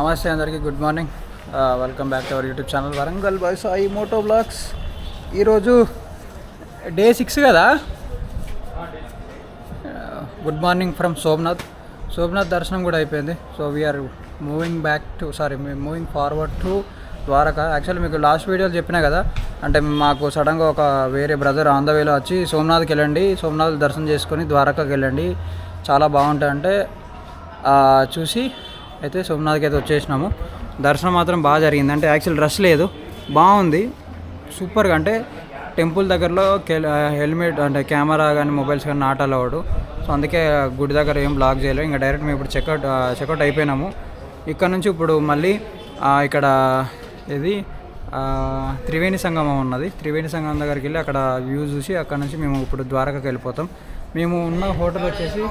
నమస్తే అందరికీ good morning welcome back to our YouTube channel Warangal boy Sai moto vlogs ఈరోజు day six కదా? Good morning from Somnath Somnath దర్శనం కూడా అయిపోయింది. So we are moving back to sorry moving forward to Dwarka. Actually మీకు last వీడియోలో చెప్పినా కదా అంటే మాకు సడన్గా ఒక వేరే బ్రదర్ ఆన్ ద వేలో వచ్చి సోమనాథ్కి వెళ్ళండి సోమనాథ్ దర్శనం చేసుకొని ద్వారకాకి వెళ్ళండి. చాలా బాగుంటుంది అంటే uh, చూసి అయితే సోమనాథ్కి అయితే వచ్చేసినాము. దర్శనం మాత్రం బాగా జరిగింది. అంటే యాక్చువల్ రష్ లేదు. బాగుంది. సూపర్గా అంటే టెంపుల్ దగ్గరలో హెల్మెట్ అంటే కెమెరా కానీ మొబైల్స్ కానీ నాట్ అలవాడు సో అందుకే గుడి దగ్గర ఏం బ్లాక్ చేయలేదు. ఇంకా డైరెక్ట్ మేము ఇప్పుడు చెక్అవుట్ చెక్అవుట్ అయిపోయినాము. ఇక్కడ నుంచి ఇప్పుడు మళ్ళీ ఇక్కడ ఇది త్రివేణి సంగమం ఉన్నది. త్రివేణి సంగమం దగ్గరికి వెళ్ళి అక్కడ వ్యూ చూసి అక్కడ నుంచి మేము ఇప్పుడు ద్వారకకి వెళ్ళిపోతాం. మేము ఉన్న హోటల్ వచ్చేసి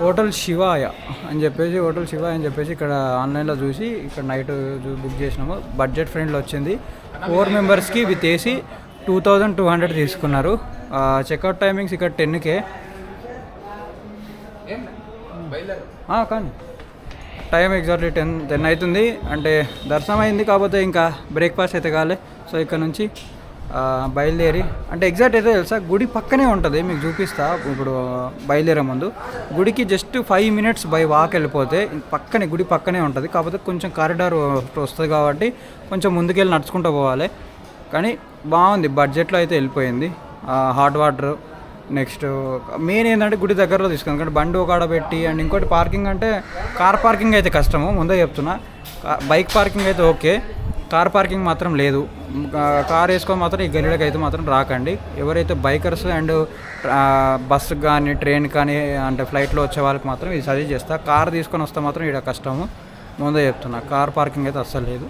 హోటల్ శివాయ అని చెప్పేసి హోటల్ శివాయ అని చెప్పేసి ఇక్కడ ఆన్లైన్లో చూసి ఇక్కడ నైట్ బుక్ చేసినాము. బడ్జెట్ ఫ్రెండ్లో వచ్చింది. ఫోర్ మెంబర్స్కి with AC two thousand two hundred తీసుకున్నారు. చెక్అవుట్ టైమింగ్స్ ఇక్కడ టెన్కే. కానీ టైం ఎగ్జాక్ట్లీ టెన్ టెన్ అవుతుంది. అంటే దర్శనం అయింది కాకపోతే ఇంకా బ్రేక్ఫాస్ట్ అయితే కాలే. సో ఇక్కడ నుంచి బయలుదేరి అంటే ఎగ్జాక్ట్ అయితే తెలుసా? గుడి పక్కనే ఉంటుంది మీకు చూపిస్తా. ఇప్పుడు బయలుదేరే ముందు. గుడికి just five minutes by walk వెళ్ళిపోతే పక్కనే గుడి పక్కనే ఉంటుంది. కాకపోతే కొంచెం కారిడార్ వస్తుంది కాబట్టి కొంచెం ముందుకెళ్ళి నడుచుకుంటూ పోవాలి. కానీ బాగుంది బడ్జెట్లో అయితే వెళ్ళిపోయింది. హాట్ వాటర్ నెక్స్ట్ మెయిన్ ఏంటంటే గుడి దగ్గరలో తీసుకుంది. ఎందుకంటే బండి ఒక ఆడ పెట్టి అండ్ ఇంకోటి పార్కింగ్ అంటే కార్ పార్కింగ్ అయితే కష్టము ముందే చెప్తున్నా. బైక్ పార్కింగ్ అయితే ఓకే కార్ పార్కింగ్ మాత్రం లేదు. కార్ వేసుకొని మాత్రం ఈ గల్లీలోకి అయితే మాత్రం రాకండి. ఎవరైతే బైకర్స్ అండ్ బస్సు కానీ ట్రైన్ కానీ అంటే ఫ్లైట్లో వచ్చే వాళ్ళకి మాత్రం ఇది సజెస్ట్ చేస్తా. కార్ తీసుకొని వస్తే మాత్రం ఇక్కడ కష్టము. ముందే చెప్తున్నా కార్ పార్కింగ్ అయితే అస్సలు లేదు.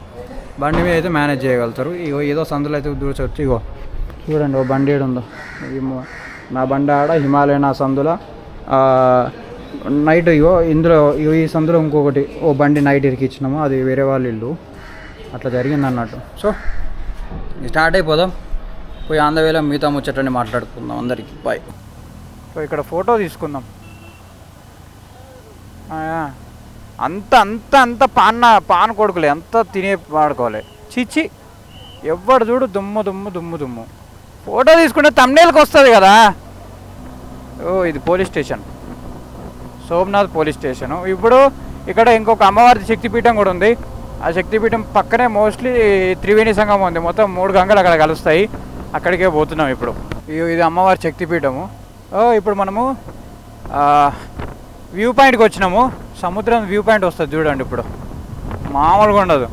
బండి మీద అయితే మేనేజ్ చేయగలుగుతారు. ఇగో ఏదో సందులో అయితే దూరచొచ్చు ఇగో చూడండి ఓ బండి ఉందో. నా బండి ఆడ హిమాలయన్ ఆ సందుల నైట్ ఇగో ఇందులో ఇగో ఈ సందులో ఇంకొకటి ఓ బండి నైట్ ఇరికిచ్చినాము. అది వేరే వాళ్ళ ఇల్లు. అట్లా జరిగింది అన్నట్టు. సో స్టార్ట్ అయిపోదాం. పోయి ఆంధ్రవేలో మిగతా ముచ్చటని మాట్లాడుకుందాం అందరికి. బాయ్ సో ఇక్కడ ఫోటో తీసుకుందాం. అంత అంత అంత పాన్న పాన్ కొడుకులే. అంత తినే వాడుకోవాలి. చిచ్చి ఎవ్వడు చూడు దుమ్ము దుమ్ము దుమ్ము దుమ్ము. ఫోటో తీసుకుంటే తమ్నేల్కి వస్తుంది కదా. ఓ ఇది police station. Somnath police station. ఇప్పుడు ఇక్కడ ఇంకొక అమ్మవారి శక్తిపీఠం కూడా ఉంది. ఆ శక్తిపీఠం పక్కనే మోస్ట్లీ త్రివేణి సంఘం ఉంది. మొత్తం మూడు గంగలు అక్కడ కలుస్తాయి. అక్కడికే పోతున్నాం ఇప్పుడు. ఇది అమ్మవారి శక్తిపీఠము. ఓ ఇప్పుడు మనము వ్యూ పాయింట్కి వచ్చినాము. సముద్రం వ్యూ పాయింట్ వస్తుంది చూడండి ఇప్పుడు. మామూలుగా ఉండదు.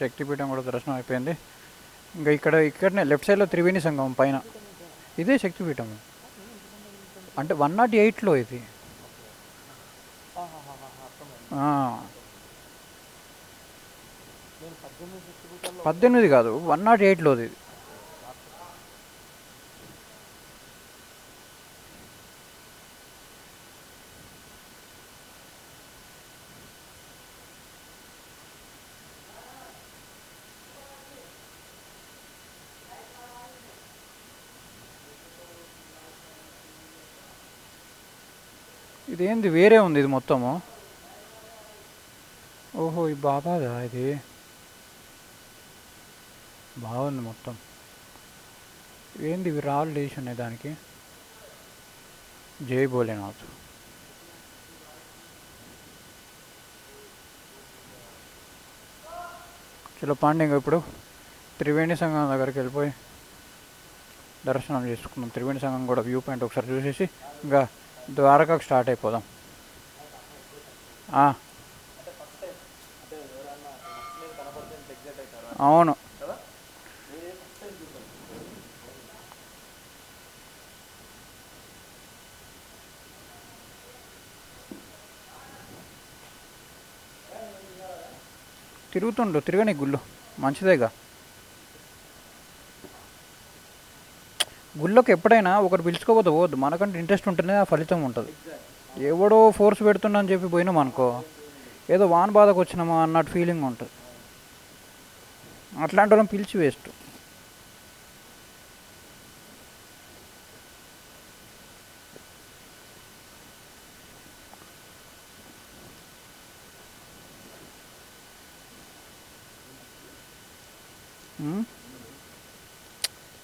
శక్తిపీఠం కూడా దర్శనం అయిపోయింది. ఇంకా ఇక్కడ ఇక్కడనే లెఫ్ట్ సైడ్లో త్రివేణి సంగమం పైన. ఇదే శక్తిపీఠం. అంటే వన్ నాట్ ఎయిట్లో ఇది. ఆ. పద్దెనిమిది కాదు వన్ నాట్ ఎయిట్లో ఇది ఇదేంది? వేరే ఉంది ఇది మొత్తము. ఓహో ఈ బాబాదా ఇది? బాగుంది మొత్తం. ఏంది ఇవి రాళ్ళు వేసి ఉన్నాయి దానికి. జై భోలేనాథ్. చలో పాండ్యంగా ఇప్పుడు. త్రివేణి సంఘం దగ్గరికి వెళ్ళిపోయి దర్శనం చేసుకున్నాం త్రివేణి సంఘం కూడా వ్యూ పాయింట్ ఒకసారి చూసేసి ఇంకా ద్వారకకు స్టార్ట్ అయిపోదాం. అవును. తిరుగుతుండు తిరగని గుళ్ళు. మంచిదేగా. గుళ్ళోకి ఎప్పుడైనా ఒకరు పిలుచుకోకపోతే పోవద్దు. మనకంటే ఇంట్రెస్ట్ ఉంటేనే ఆ ఫలితం ఉంటుంది. ఎవడో ఫోర్స్ పెడుతున్నా అని చెప్పి పోయినాం అనుకో ఏదో వాన్ బాధకు వచ్చినామా అన్నట్టు ఫీలింగ్ ఉంటుంది. అట్లాంటి వాళ్ళని పిలిచి వేస్ట్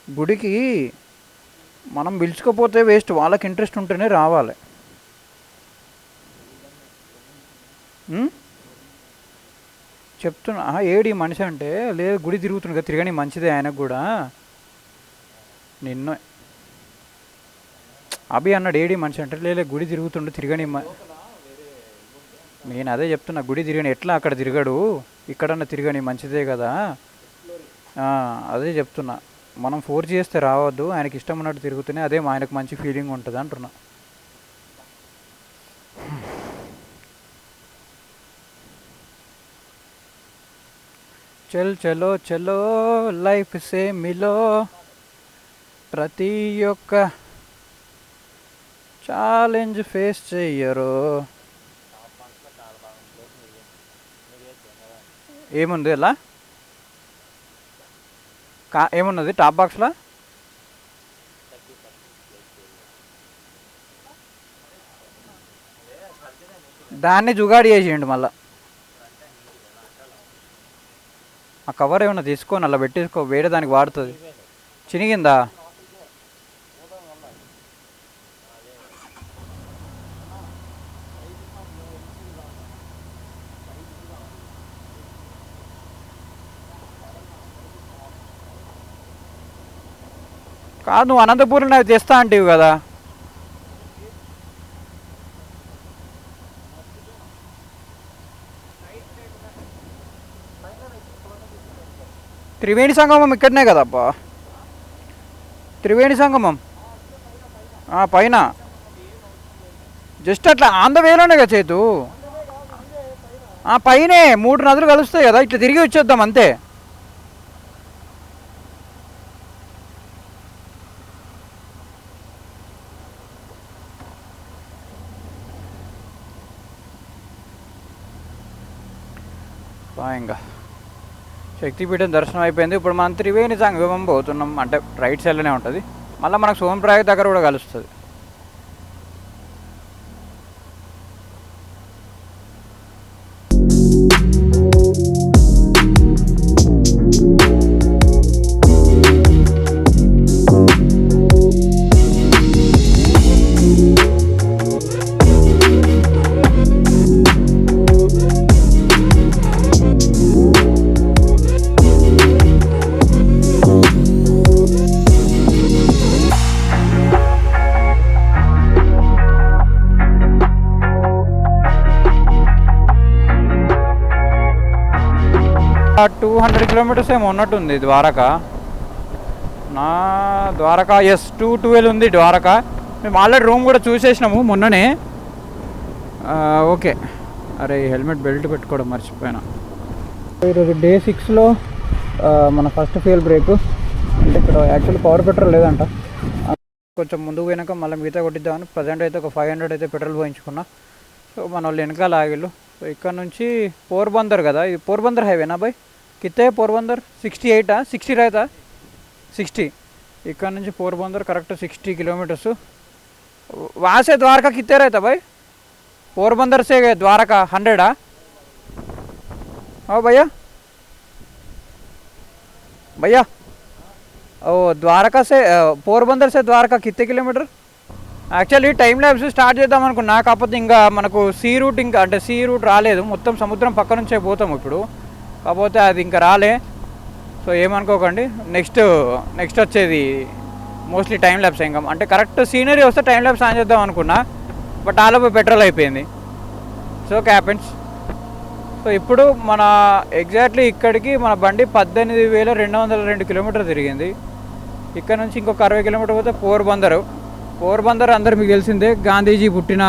గుడికి మనం పిలుచుకోపోతే వేస్ట్ వాళ్ళకి ఇంట్రెస్ట్ ఉంటేనే రావాలి. చెప్తున్నా. ఏడి మనిషి అంటే? లేదు గుడి తిరుగుతుంది కదా తిరగని మంచిదే ఆయనకు కూడా. నిన్న. అభి అన్నాడు ఏడి మనిషి అంటే? లేదు గుడి తిరుగుతుండు తిరగని మ- నేను అదే చెప్తున్నా గుడి తిరగని ఎట్లా అక్కడ తిరగడు? ఇక్కడన్నా తిరగని మంచిదే కదా. అదే చెప్తున్నా. మనం ఫోర్స్ చేస్తే రావద్దు ఆయనకి ఇష్టం ఉన్నట్టు తిరుగుతూనే అదే ఆయనకు మంచి ఫీలింగ్ ఉంటుంది అంటున్నా. చల్ చలో చలో లైఫ్ సే మిలో ప్రతి ఒక్క ఛాలెంజ్ ఫేస్ చెయ్యరు. ఏముంది ఎలా కా ఏమున్నది? టాప్ బాక్స్లో? దాన్ని జుగాడి చేసేయండి మళ్ళా. ఆ కవర్ ఏమన్నా తీసుకో అలా పెట్టేసుకో వేరే దానికి వాడుతుంది. చినిగిందా? కాదు నువ్వు అనంతపురం నాకు తెస్తా అంటివి కదా. త్రివేణి సంగమం ఇక్కడనే కదా అబ్బా త్రివేణి సంగమం? ఆ, పైన. జస్ట్ అట్లా ఆంధ్రవేలోనే కదా చేతు. ఆ, పైనే మూడు నదులు కలుస్తాయి కదా ఇట్లా తిరిగి వచ్చేద్దాం అంతే. ఇంకా శక్తిపీఠం దర్శనం అయిపోయింది. ఇప్పుడు మనం త్రివేణి సంగమం పోతున్నాం. అంటే రైట్ సైడ్లోనే ఉంటుంది. మళ్ళీ మనకు సోమప్రాయ దగ్గర కూడా కలుస్తుంది. టూ హండ్రెడ్ కిలోమీటర్స్ ఏమో ఉన్నట్టుంది ద్వారకా. నా ద్వారకా ఎస్ టూ ట్వెల్వ్ ఉంది ద్వారకా. మేము ఆల్రెడీ రూమ్ కూడా చూసేసినాము మొన్ననే. ఓకే. అరే హెల్మెట్ బెల్ట్ పెట్టుకోవడం మర్చిపోయినా. ఈరోజు డే సిక్స్లో మన ఫస్ట్ ఫ్యూయల్ బ్రేక్ అంటే ఇక్కడ యాక్చువల్ పవర్ పెట్రోల్ లేదంట. కొంచెం ముందుకు పోయినాక మళ్ళీ మిగతా కొట్టిద్దామని ప్రజెంట్ అయితే ఒక ఫైవ్ హండ్రెడ్ అయితే పెట్రోల్ పోయించుకున్నా. సో మన వాళ్ళు వెనకాల ఆగిళ్ళు. సో ఇక్కడ నుంచి పోర్బందర్ కదా? ఇది పోర్బందర్ హైవేనా బాయ్ కిత్తే పోర్బందర్ సిక్స్టీ ఎయిటా సిక్స్టీ రైతా సిక్స్టీ ఇక్కడ నుంచి పోర్బందర్ కరెక్ట్ సిక్స్టీ కిలోమీటర్స్ వాసే ద్వారకా కిత్తే రైతా భయ్ పోర్బందర్ సే ద్వారకా హండ్రెడా ఓ భయ్యా భయ్యా ఓ ద్వారకా సే పోర్బందర్ సే Dwarka కిత్తే kilometre actually time lapse start చేద్దాం అనుకున్నా కాకపోతే ఇంకా మనకు సీ రూట్ ఇంకా అంటే సీ రూట్ రాలేదు. మొత్తం సముద్రం పక్క నుంచే పోతాం ఇప్పుడు. కాకపోతే అది ఇంకా రాలే. సో ఏమనుకోకండి నెక్స్ట్ నెక్స్ట్ వచ్చేది మోస్ట్లీ టైం ల్యాబ్స్ ఇంకా. అంటే కరెక్ట్ సీనరీ వస్తే టైం ల్యాబ్స్ ఆన్ చేద్దాం అనుకున్నా బట్ ఆలోపు పెట్రోల్ అయిపోయింది. సో క్యాపెన్స్ సో ఇప్పుడు మన ఎగ్జాక్ట్లీ ఇక్కడికి మన బండి పద్దెనిమిది వేల రెండు వందల రెండు కిలోమీటర్ తిరిగింది. ఇక్కడ నుంచి ఇంకొక అరవై కిలోమీటర్ పోతే పోర్బందర్. పోర్బందర్ అందరు మీకు తెలిసిందే గాంధీజీ పుట్టిన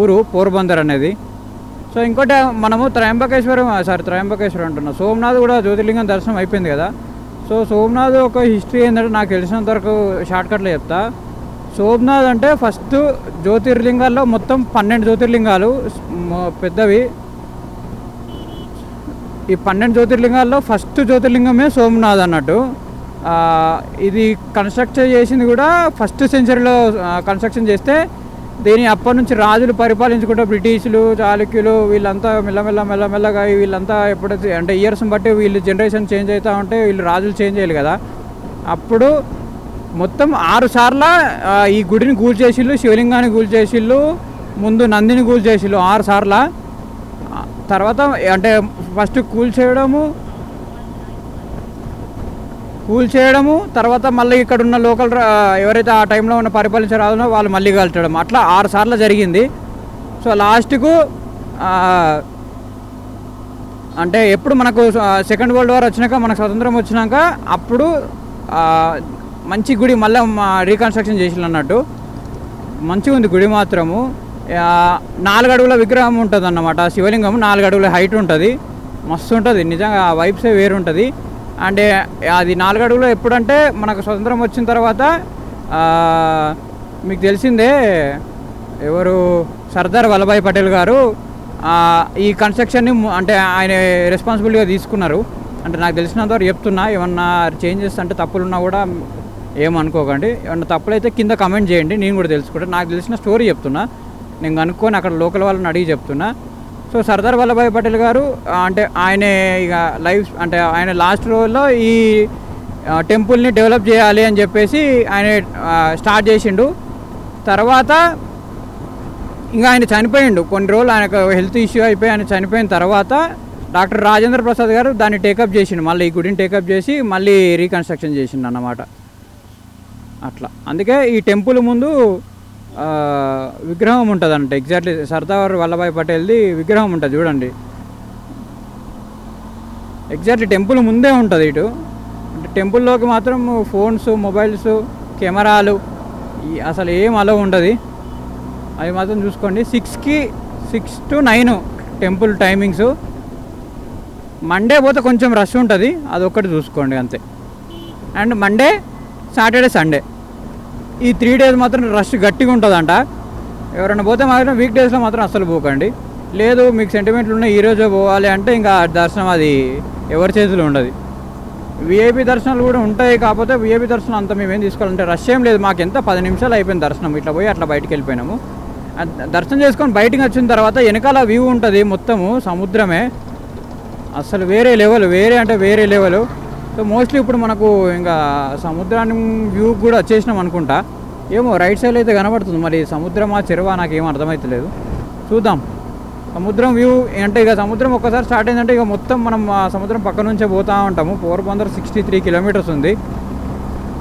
ఊరు పోర్బందర్ అనేది. సో ఇంకోటి మనము త్రయంబకేశ్వరం సారీ త్రయంబకేశ్వరం అంటున్నాం. సోమనాథ్ కూడా జ్యోతిర్లింగం దర్శనం అయిపోయింది కదా. సో సోమనాథ్ ఒక హిస్టరీ ఏంటంటే నాకు తెలిసినంత వరకు షార్ట్కట్లో చెప్తా. సోమనాథ్ అంటే ఫస్ట్ జ్యోతిర్లింగాల్లో మొత్తం పన్నెండు జ్యోతిర్లింగాలు పెద్దవి. ఈ పన్నెండు జ్యోతిర్లింగాల్లో ఫస్ట్ జ్యోతిర్లింగమే సోమనాథ్ అన్నట్టు. ఇది కన్స్ట్రక్ట్ చేసింది కూడా ఫస్ట్ సెంచరీలో కన్స్ట్రక్షన్ చేస్తే దీని అప్పటి నుంచి రాజులు పరిపాలించుకుంటే బ్రిటిషులు చాళుక్యులు వీళ్ళంతా మెల్లమెల్ల మెల్లమెల్లగా వీళ్ళంతా ఎప్పుడైతే అంటే ఇయర్స్ని బట్టి వీళ్ళు జనరేషన్ చేంజ్ అవుతూ ఉంటే వీళ్ళు రాజులు చేంజ్ అయ్యారు కదా. అప్పుడు మొత్తం ఆరు సార్ల ఈ గుడిని గూల్ చేసిళ్ళు శివలింగాన్ని గూల్ చేసిళ్ళు ముందు నందిని గూల్ చేసిళ్ళు ఆరు సార్ల. తర్వాత అంటే ఫస్ట్ కూల్ కూల్ చేయడము తర్వాత మళ్ళీ ఇక్కడ ఉన్న లోకల్ ఎవరైతే ఆ టైంలో ఉన్న పరిపాలించే రాజునో వాళ్ళు మళ్ళీ కలచడం అట్లా ఆరు సార్లు జరిగింది. సో లాస్ట్కు అంటే ఎప్పుడు మనకు సెకండ్ వరల్డ్ వార్ వచ్చినాక మనకు స్వతంత్రం వచ్చినాక అప్పుడు మంచి గుడి మళ్ళీ రీకన్స్ట్రక్షన్ చేసిన అన్నట్టు. మంచిగా ఉంది గుడి మాత్రము. నాలుగు అడుగుల విగ్రహం ఉంటుంది అన్నమాట శివలింగం నాలుగు అడుగుల హైట్ ఉంటుంది. మస్తు ఉంటుంది. నిజంగా ఆ వైబ్సే వేరు ఉంటుంది అంటే అది నాలుగు అడుగులు ఎప్పుడంటే మనకు స్వతంత్రం వచ్చిన తర్వాత మీకు తెలిసిందే ఎవరు సర్దార్ వల్లభాయ్ పటేల్ గారు ఈ కన్స్ట్రక్షన్ని అంటే ఆయన రెస్పాన్సిబిలిటీగా తీసుకున్నారు. అంటే నాకు తెలిసినంతవరకు చెప్తున్నా ఏమన్నా చేంజెస్ అంటే తప్పులున్నా కూడా ఏమనుకోకండి ఏమన్నా తప్పులైతే కింద కమెంట్ చేయండి నేను కూడా తెలుసుకుంటా. నాకు తెలిసిన స్టోరీ చెప్తున్నా. నేను కనుక్కొని అక్కడ లోకల్ వాళ్ళని అడిగి చెప్తున్నా. సో సర్దార్ వల్లభాయ్ పటేల్ గారు అంటే ఆయన ఇక లైఫ్ అంటే ఆయన లాస్ట్ రోజుల్లో ఈ టెంపుల్ని డెవలప్ చేయాలి అని చెప్పేసి ఆయన స్టార్ట్ చేసిండు. తర్వాత ఇంకా ఆయన చనిపోయిండు. కొన్ని రోజులు ఆయనకు హెల్త్ ఇష్యూ అయిపోయి ఆయన చనిపోయిన తర్వాత డాక్టర్ రాజేంద్ర ప్రసాద్ గారు దాన్ని టేకప్ చేసిండు. మళ్ళీ ఈ గుడిని టేకప్ చేసి మళ్ళీ రీకన్స్ట్రక్షన్ చేసిండు అన్నమాట. అట్లా. అందుకే ఈ టెంపుల్ ముందు విగ్రహం ఉంటుంది అంటే ఎగ్జాక్ట్లీ సర్దార్ వల్లభాయ్ పటేల్ది విగ్రహం ఉంటుంది చూడండి. ఎగ్జాక్ట్లీ టెంపుల్ ముందే ఉంటుంది ఇటు. అంటే టెంపుల్లోకి మాత్రం ఫోన్స్ మొబైల్స్ కెమెరాలు అసలు ఏం అలో ఉండదు. అది మాత్రం చూసుకోండి. సిక్స్కి six to nine temple timings. Monday పోతే కొంచెం రష్ ఉంటుంది. అది ఒక్కటి చూసుకోండి అంతే. అండ్ మండే సాటర్డే సండే ఈ త్రీ డేస్ మాత్రం రష్ గట్టిగా ఉంటుందంట. ఎవరైనా పోతే మాత్రం వీక్ డేస్లో మాత్రం అస్సలు పోకండి. లేదు మీకు సెంటిమెంట్లు ఉన్నాయి ఈరోజే పోవాలి అంటే ఇంకా దర్శనం అది ఎవరి చేతిలో ఉండదు. విఐపి దర్శనాలు కూడా ఉంటాయి కాకపోతే విఐపి దర్శనం అంత మేమేం తీసుకోవాలంటే రష్ ఏం లేదు. మాకు ఎంత? పది నిమిషాలు అయిపోయింది దర్శనం. ఇట్లా పోయి అట్లా బయటికి వెళ్ళిపోయినాము. దర్శనం చేసుకొని బయటికి వచ్చిన తర్వాత వెనకాల వ్యూ ఉంటుంది మొత్తము సముద్రమే. అసలు వేరే లెవెల్ వేరే అంటే వేరే లెవెల్ సో మోస్ట్లీ ఇప్పుడు మనకు ఇంకా సముద్రాన్ని వ్యూ కూడా వచ్చేసినాం అనుకుంటా. ఏమో రైట్ సైడ్ అయితే కనబడుతుంది. మరి సముద్రమా చెరువా నాకు ఏం అర్థమవుతలేదు చూద్దాం. సముద్రం వ్యూ అంటే ఇక సముద్రం ఒక్కసారి స్టార్ట్ అయిందంటే ఇక మొత్తం మనం సముద్రం పక్క నుంచే పోతూ ఉంటాము. Porbandar sixty three kilometres ఉంది.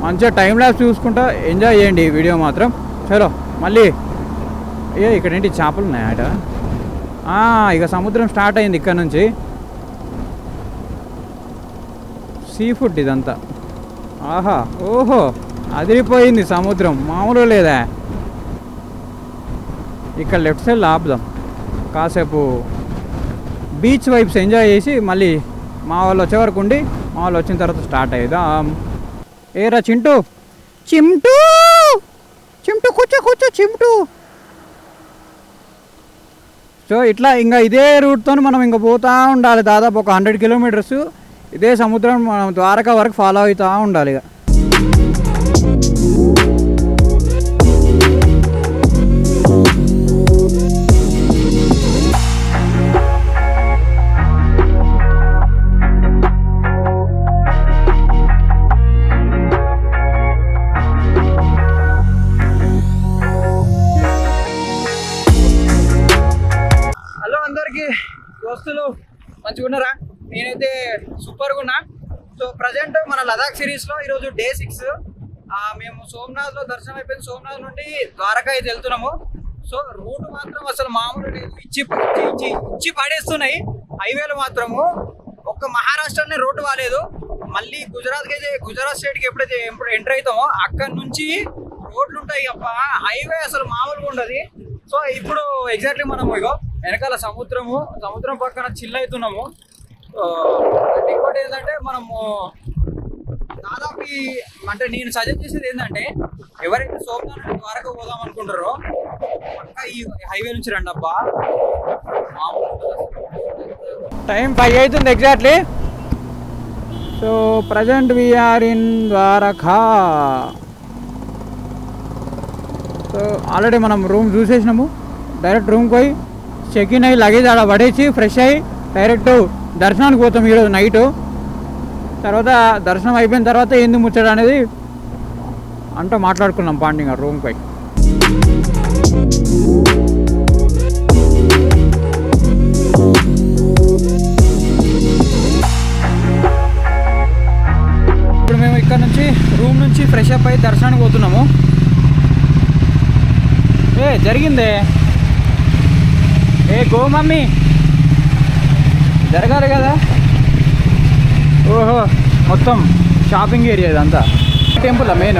మంచిగా టైం ల్యాబ్స్ చూసుకుంటా ఎంజాయ్ చేయండి ఈ వీడియో మాత్రం. చలో మళ్ళీ. ఏ ఇక్కడ ఏంటి చేపలు ఉన్నాయి ఇక సముద్రం స్టార్ట్ అయింది ఇక్కడ నుంచి. సీ ఫుడ్ ఇదంతా. ఆహా ఓహో అదిరిపోయింది సముద్రం. మామూలు లేదా? ఇక్కడ లెఫ్ట్ సైడ్ ఆపుదాం కాసేపు బీచ్ వైబ్స్ ఎంజాయ్ చేసి మళ్ళీ మా వాళ్ళు వచ్చే వరకు ఉండి మా వాళ్ళు వచ్చిన తర్వాత స్టార్ట్ అయ్యేదాం ఏరా చింటూ? చిమ్టూ చిమ్టూ కూర్చో కూర్చో చిమ్టూ సో ఇట్లా ఇంకా ఇదే రూట్తో మనం ఇంకా పోతూ ఉండాలి. దాదాపు ఒక హండ్రెడ్ కిలోమీటర్స్. ఇదే సముద్రం మనం ద్వారకా వరకు ఫాలో అవుతూ ఉండాలి ఇక నేనైతే సూపర్గా ఉన్నా. సో ప్రజెంట్ మన లదాఖ్ సిరీస్లో ఈరోజు డే సిక్స్ మేము సోమనాథ్లో దర్శనం అయిపోయింది. సోమనాథ్ నుండి ద్వారకా అయితే వెళ్తున్నాము. సో రూట్ మాత్రం అసలు మామూలు లేదు. ఇచ్చి ఇచ్చి ఇచ్చి పడేస్తున్నాయి. హైవేలు మాత్రము. ఒక్క మహారాష్ట్రనే రోడ్డు వాలేదు. మళ్ళీ గుజరాత్కి అయితే గుజరాత్ స్టేట్కి ఎప్పుడైతే ఎప్పుడు ఎంటర్ అవుతామో అక్కడి నుంచి రోడ్లు ఉంటాయి అప్ప హైవే అసలు మామూలుగా ఉండదు. సో ఇప్పుడు ఎగ్జాక్ట్లీ మనం ఇగో వెనకాల సముద్రము సముద్రం పక్కన చిల్ అవుతున్నాము. ఇంకోటి ఏంటంటే మనము దాదాపు అంటే నేను సజెస్ట్ చేసేది ఏంటంటే ఎవరైతే సోమనాథ్ నుండి పోదాం అనుకుంటారో ఈ హైవే నుంచి రండి అబ్బా. టైం ఫైవ్ అవుతుంది exactly so present we are in Dwarka so already మనం రూమ్ చూసేసినాము. డైరెక్ట్ రూమ్కి పోయి చెక్ ఇన్ అయ్యి లగేజ్ ఆడ పడేసి ఫ్రెష్ అయ్యి డైరెక్ట్ దర్శనానికి పోతాం ఈరోజు నైట్. తర్వాత దర్శనం అయిపోయిన తర్వాత ఏంది ముచ్చట అనేది అంటూ మాట్లాడుకున్నాం పాండింగ్ రూమ్పై ఇప్పుడు మేము ఇక్కడ నుంచి రూమ్ నుంచి ఫ్రెష్ అప్ అయ్యి దర్శనానికి పోతున్నాము. ఏ జరిగిందే. ఏ గో మమ్మీ. జరగాలి కదా? ఓహో మొత్తం షాపింగ్ ఏరియా ఇదంతా. టెంపుల్ మెయిన్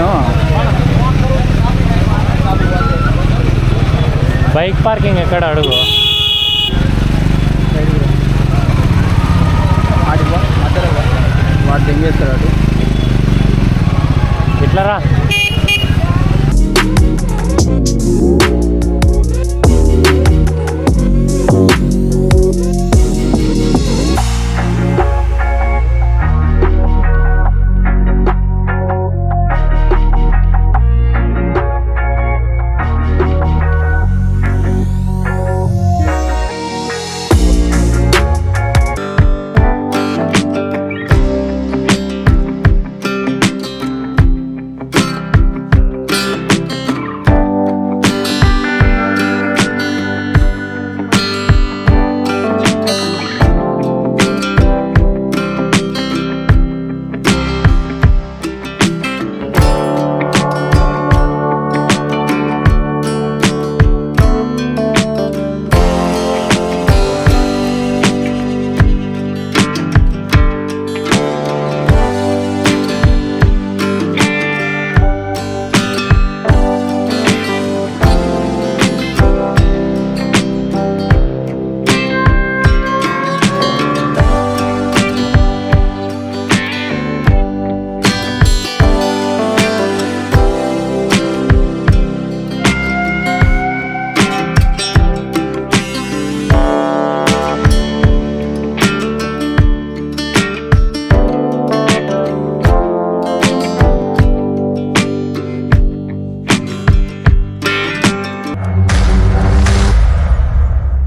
బైక్ పార్కింగ్ ఎక్కడ అడుగు? వాటి వాటి ఏం చేస్తాడు అటు?